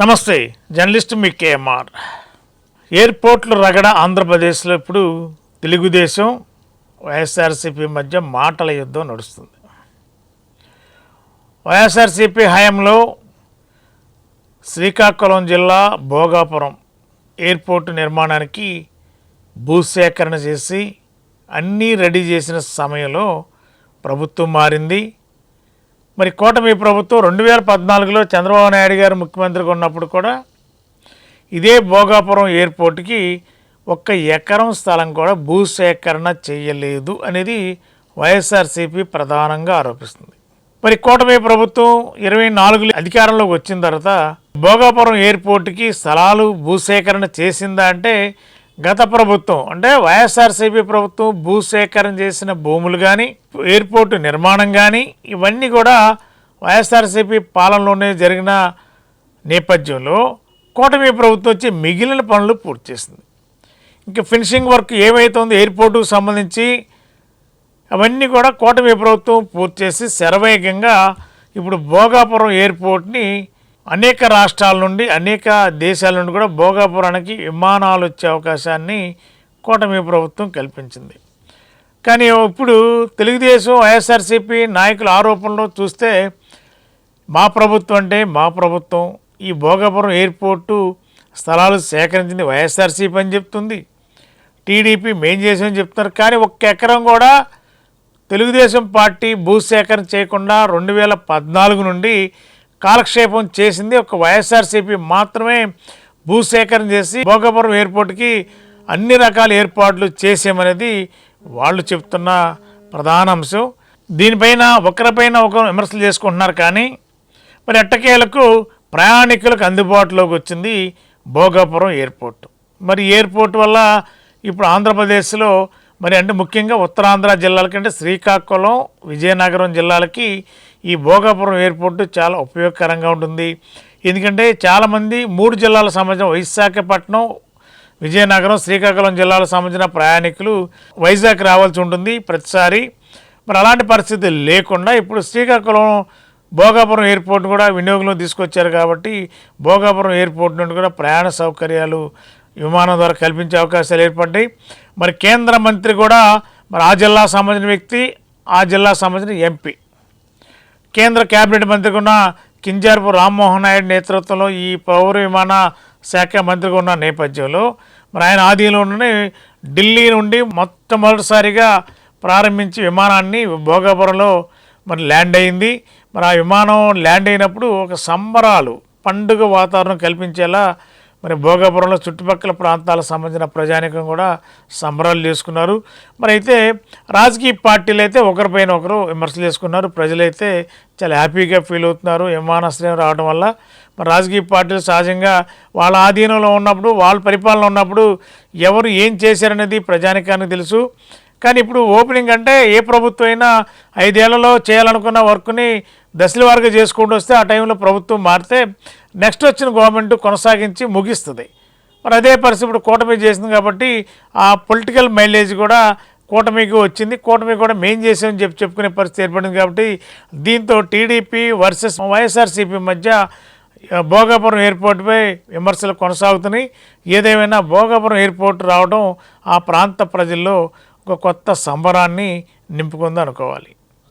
నమస్తే జర్నలిస్ట్ మీ కేఎంఆర్. ఎయిర్పోర్ట్లు రగడ ఆంధ్రప్రదేశ్లో ఇప్పుడు తెలుగుదేశం వైఎస్ఆర్సీపీ మధ్య మాటల యుద్ధం నడుస్తుంది. వైఎస్ఆర్సీపీ హయాంలో శ్రీకాకుళం జిల్లా భోగాపురం ఎయిర్పోర్టు నిర్మాణానికి భూసేకరణ చేసి అన్నీ రెడీ చేసిన సమయంలో ప్రభుత్వం మారింది. మరి కూటమి ప్రభుత్వం రెండు వేల పద్నాలుగులో చంద్రబాబు నాయుడు గారు ముఖ్యమంత్రిగా ఉన్నప్పుడు కూడా ఇదే భోగాపురం ఎయిర్పోర్ట్కి ఒక్క ఎకరం స్థలం కూడా భూసేకరణ చేయలేదు అనేది వైఎస్ఆర్సీపీ ప్రధానంగా ఆరోపిస్తుంది. మరి కూటమి ప్రభుత్వం ఇరవై నాలుగులో అధికారంలోకి వచ్చిన తర్వాత భోగాపురం ఎయిర్పోర్ట్కి స్థలాలు భూసేకరణ చేసిందా అంటే గత ప్రభుత్వం అంటే వైఎస్ఆర్సీపీ ప్రభుత్వం భూసేకరణ చేసిన భూములు కానీ ఎయిర్పోర్టు నిర్మాణం కానీ ఇవన్నీ కూడా వైఎస్ఆర్సీపీ పాలనలోనే జరిగిన నేపథ్యంలో కూటమి ప్రభుత్వం వచ్చి మిగిలిన పనులు పూర్తి చేసింది. ఇంకా ఫినిషింగ్ వర్క్ ఏమైతుందో ఎయిర్పోర్టుకు సంబంధించి అవన్నీ కూడా కూటమి ప్రభుత్వం పూర్తి చేసి శరవేగంగా ఇప్పుడు భోగాపురం ఎయిర్పోర్ట్ని అనేక రాష్ట్రాల నుండి అనేక దేశాల నుండి కూడా భోగాపురానికి విమానాలు వచ్చే అవకాశాన్ని కూటమి ప్రభుత్వం కల్పించింది. కానీ ఇప్పుడు తెలుగుదేశం వైఎస్ఆర్సీపీ నాయకుల ఆరోపణలో చూస్తే మా ప్రభుత్వం అంటే మా ప్రభుత్వం. ఈ భోగాపురం ఎయిర్పోర్టు స్థలాలు సేకరించింది వైఎస్ఆర్సీపీ అని చెప్తుంది. టీడీపీ మేం చేసామని చెప్తున్నారు. కానీ ఒక్క ఎకరం కూడా తెలుగుదేశం పార్టీ భూసేకరణ చేయకుండా రెండు వేల పద్నాలుగు నుండి కాలక్షేపం చేసింది. ఒక వైఎస్ఆర్సీపీ మాత్రమే భూసేకరణ చేసి భోగాపురం ఎయిర్పోర్ట్కి అన్ని రకాల ఏర్పాట్లు చేసామనేది వాళ్ళు చెప్తున్న ప్రధాన అంశం. దీనిపైన ఒకరిపైన ఒకరు విమర్శలు చేసుకుంటున్నారు కానీ మరి ఎట్టకేలకు ప్రయాణికులకు అందుబాటులోకి వచ్చింది భోగాపురం ఎయిర్పోర్ట్. మరి ఎయిర్పోర్ట్ వల్ల ఇప్పుడు ఆంధ్రప్రదేశ్లో మరి అంటే ముఖ్యంగా ఉత్తరాంధ్ర జిల్లాలకి అంటే శ్రీకాకుళం విజయనగరం జిల్లాలకి ఈ భోగాపురం ఎయిర్పోర్టు చాలా ఉపయోగకరంగా ఉంటుంది. ఎందుకంటే చాలామంది మూడు జిల్లాల సంబంధించిన విశాఖపట్నం విజయనగరం శ్రీకాకుళం జిల్లాలకు సంబంధించిన ప్రయాణికులు వైజాగ్ రావాల్సి ఉంటుంది ప్రతిసారి. మరి అలాంటి పరిస్థితి లేకుండా ఇప్పుడు శ్రీకాకుళం భోగాపురం ఎయిర్పోర్ట్ కూడా వినియోగంలో తీసుకొచ్చారు కాబట్టి భోగాపురం ఎయిర్పోర్ట్ నుండి కూడా ప్రయాణ సౌకర్యాలు విమానం ద్వారా కల్పించే అవకాశాలు ఏర్పడ్డాయి. మరి కేంద్ర మంత్రి కూడా మరి ఆ జిల్లా సంబంధించిన వ్యక్తి ఆ జిల్లా సంబంధించిన ఎంపీ. కేంద్ర కేబినెట్ మంత్రిగా ఉన్న కింజారపు రామ్మోహన్ నాయుడు నేతృత్వంలో ఈ పౌర విమాన శాఖ మంత్రిగా ఉన్న నేపథ్యంలో మరి ఆయన ఆధీనంలోనే ఢిల్లీ నుండి మొట్టమొదటిసారిగా ప్రారంభించి విమానాన్ని భోగాపురంలో మరి ల్యాండ్ అయింది. మరి ఆ విమానం ల్యాండ్ అయినప్పుడు ఒక సంబరాలు పండుగ వాతావరణం కల్పించేలా మరి భోగాపురంలో చుట్టుపక్కల ప్రాంతాలకు సంబంధించిన ప్రజానికం కూడా సంబరాలు చేసుకున్నారు. మరి అయితే రాజకీయ పార్టీలు అయితే ఒకరిపైన ఒకరు విమర్శలు చేసుకున్నారు. ప్రజలైతే చాలా హ్యాపీగా ఫీల్ అవుతున్నారు. విమానాశ్రయం రావడం వల్ల మరి రాజకీయ పార్టీలు సహజంగా వాళ్ళ ఆధీనంలో ఉన్నప్పుడు వాళ్ళ పరిపాలన ఉన్నప్పుడు ఎవరు ఏం చేశారనేది ప్రజానికానికి తెలుసు. కానీ ఇప్పుడు ఓపెనింగ్ అంటే ఏ ప్రభుత్వం అయినా ఐదేళ్ళలో చేయాలనుకున్న వర్క్ని దశల వారిగా చేసుకుంటూ వస్తే ఆ టైంలో ప్రభుత్వం మారితే నెక్స్ట్ వచ్చిన గవర్నమెంట్ కొనసాగించి ముగిస్తుంది. మరి అదే పరిస్థితి ఇప్పుడు కూటమి చేసింది కాబట్టి ఆ పొలిటికల్ మైలేజ్ కూడా కూటమికి వచ్చింది. కూటమి కూడా మేం చేసామని చెప్పి చెప్పుకునే పరిస్థితి ఏర్పడింది కాబట్టి దీంతో టీడీపీ వర్సెస్ వైఎస్ఆర్సీపీ మధ్య భోగాపురం ఎయిర్పోర్ట్పై విమర్శలు కొనసాగుతున్నాయి. ఏదేమైనా భోగాపురం ఎయిర్పోర్ట్ రావడం ఆ ప్రాంత ప్రజల్లో ఒక కొత్త సంబరాన్ని నింపుకుందనుకోవాలి.